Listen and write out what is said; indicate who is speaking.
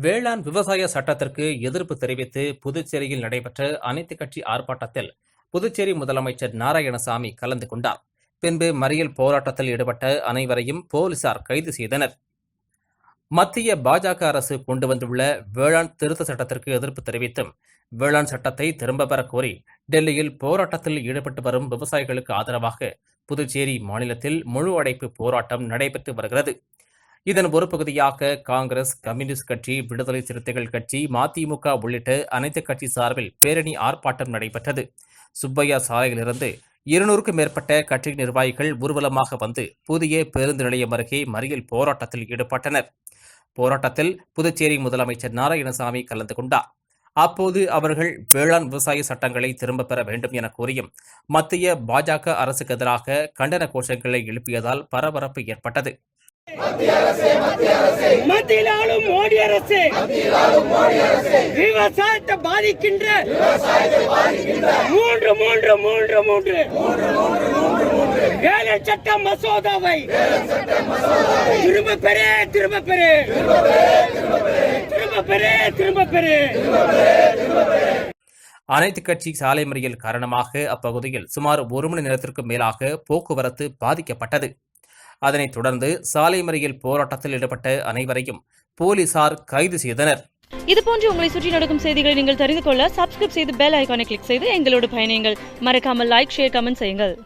Speaker 1: வேளாண் விவசாய சட்டத்திற்கு எதிர்ப்பு தெரிவித்து புதுச்சேரியில் நடைபெற்ற அனைத்துக் கட்சி ஆர்ப்பாட்டத்தில் புதுச்சேரி முதலமைச்சர் நாராயணசாமி கலந்து கொண்டார். பின்பு மறியல் போராட்டத்தில் ஈடுபட்ட அனைவரையும் போலீசார் கைது செய்தனர். மத்திய பாஜக அரசு கொண்டு வந்துள்ள வேளாண் திருத்த சட்டத்திற்கு எதிர்ப்பு தெரிவித்தும் வேளாண் சட்டத்தை திரும்ப பெறக் கோரி டெல்லியில் போராட்டத்தில் ஈடுபட்டு வரும் விவசாயிகளுக்கு ஆதரவாக புதுச்சேரி மாநிலத்தில் முழு அடைப்பு போராட்டம் நடைபெற்று வருகிறது. இதன் ஒரு பகுதியாக காங்கிரஸ் கம்யூனிஸ்ட் கட்சி விடுதலை சிறுத்தைகள் கட்சி மதிமுக உள்ளிட்ட அனைத்து கட்சி சார்பில் பேரணி ஆர்ப்பாட்டம் நடைபெற்றது. சுப்பையா சாலையிலிருந்து இருநூறுக்கும் மேற்பட்ட கட்சி நிர்வாகிகள் ஊர்வலமாக வந்து புதிய பேருந்து நிலையம் அருகே மறியல் போராட்டத்தில் ஈடுபட்டனர். போராட்டத்தில் புதுச்சேரி முதலமைச்சர் நாராயணசாமி கலந்து கொண்டார். அப்போது அவர்கள் வேளாண் விவசாய சட்டங்களை திரும்பப் பெற வேண்டும் என கூறியும் மத்திய பாஜக அரசுக்கு எதிராக கண்டன கோஷங்களை எழுப்பியதால் பரபரப்பு ஏற்பட்டது.
Speaker 2: மத்தியில் ஆளும் மோடி அரசு. விவசாயத்தை பாதிக்கின்ற மூன்று மூன்று மூன்று மூன்று. வேலை சட்ட மசோதாவை திரும்ப பெரு திரும்ப பெரு திரும்ப பெரு திரும்ப பெரு
Speaker 1: அனைத்து கட்சி சாலை மறியல் காரணமாக அப்பகுதியில் சுமார் ஒரு மணி நேரத்திற்கும் மேலாக போக்குவரத்து பாதிக்கப்பட்டது. அதனைத் தொடர்ந்து சாலை மறியல் போராட்டத்தில் ஈடுபட்ட அனைவரையும் போலீசார் கைது செய்தனர்.
Speaker 3: இதுபோன்று உங்களை சுற்றி நடக்கும் செய்திகளை நீங்கள் தெரிந்து கொள்ள சப்ஸ்கிரைப் செய்து பெல் ஐகானை கிளிக் செய்து எங்களோடு பயணியுங்கள். மறக்காமல் லைக் ஷேர் கமெண்ட் செய்யுங்கள்.